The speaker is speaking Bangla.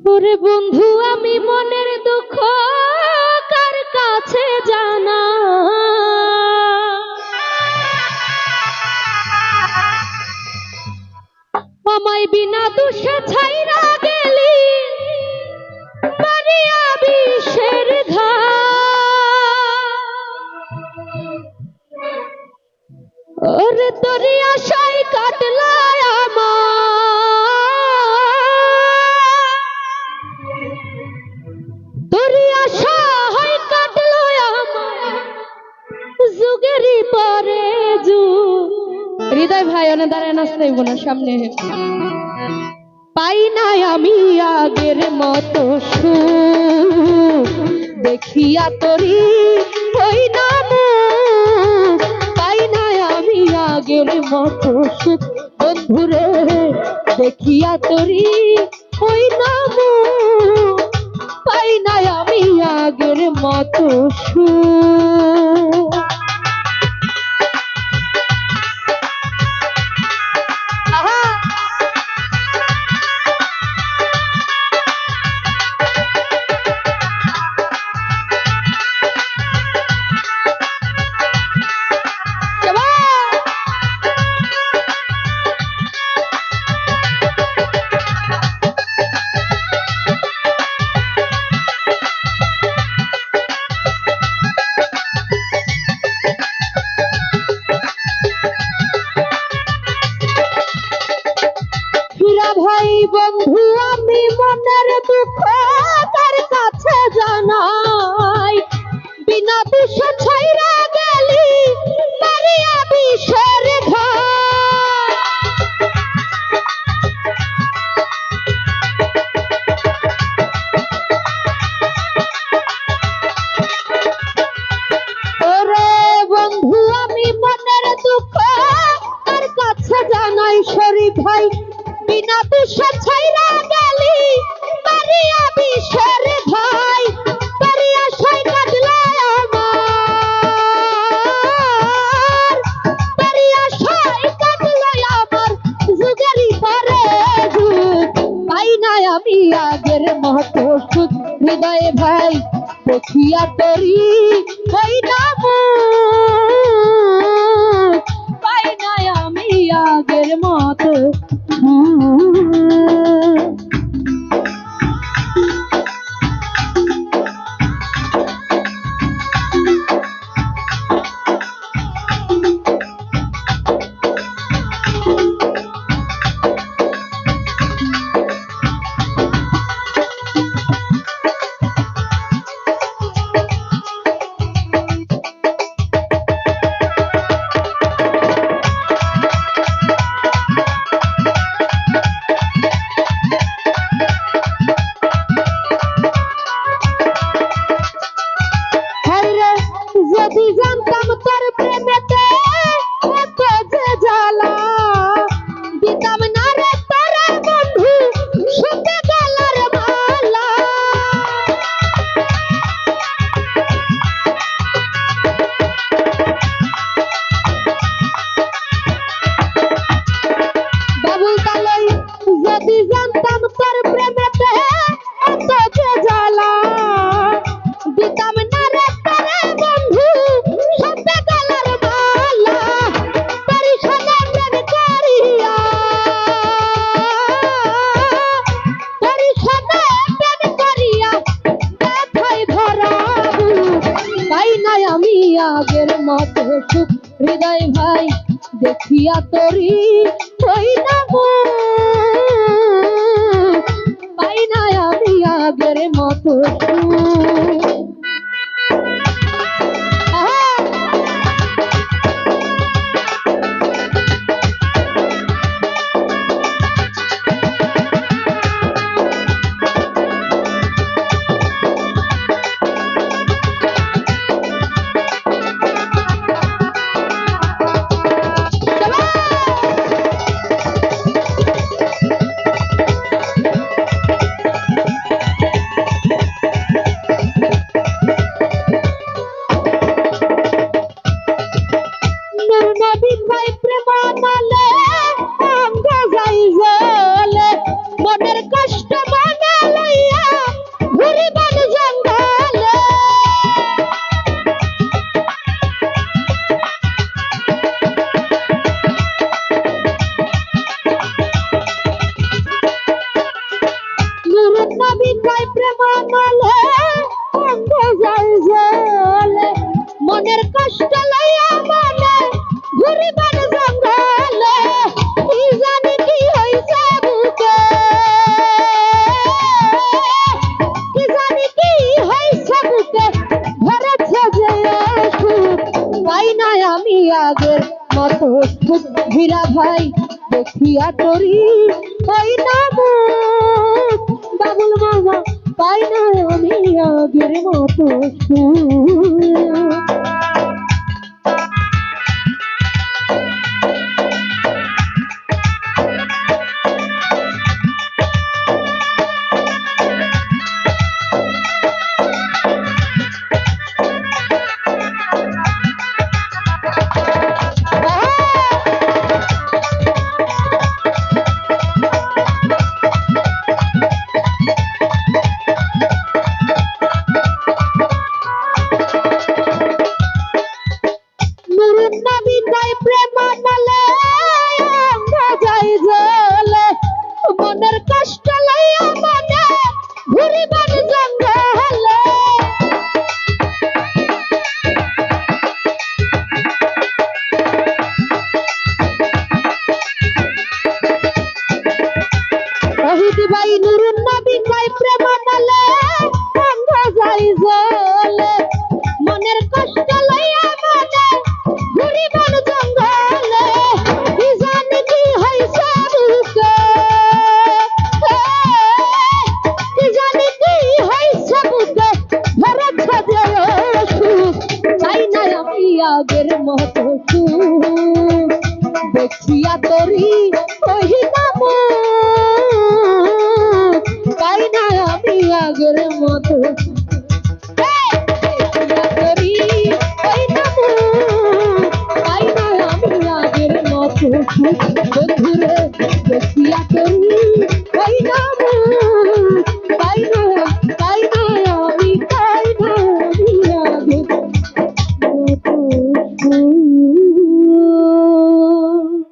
ওরে বন্ধু, আমি মনের দুঃখ কার কাছে জানা? আমায় বিনা দুষে ছাইরা গেলি, মারিয়া বিষের ঘা। ওরে তোরি আশাই কাটলা ভাই অনে নাচতে হইব না সামনে পাই নাই আমি আগের মতো সুখ দেখিয়া তোরি হই না। পাই নাই আমি আগের মতো সুখ বন্ধুরে, দেখিয়া তোরি হই না। পাই নাই আমি আগের মতো সুখ বন্ধু আমি মনের দুঃখ তার কাছে জানাই। বিনা আগের মতো সুখ, হৃদয় ভাই, দেখিয়া তরি হই না মুখ। পাই নাই আমি আগের মতো সুখ মনের কষ্ট লইয়া মনে ঘুরিবার জঙ্গলে, কি জানি কি হইছে বুকে। না আমি আগের মতো ঘিরা ভাই, দেখিয়া তরি হই না আগের মতো vai দূরে দেখিয়া তুমি পাই না।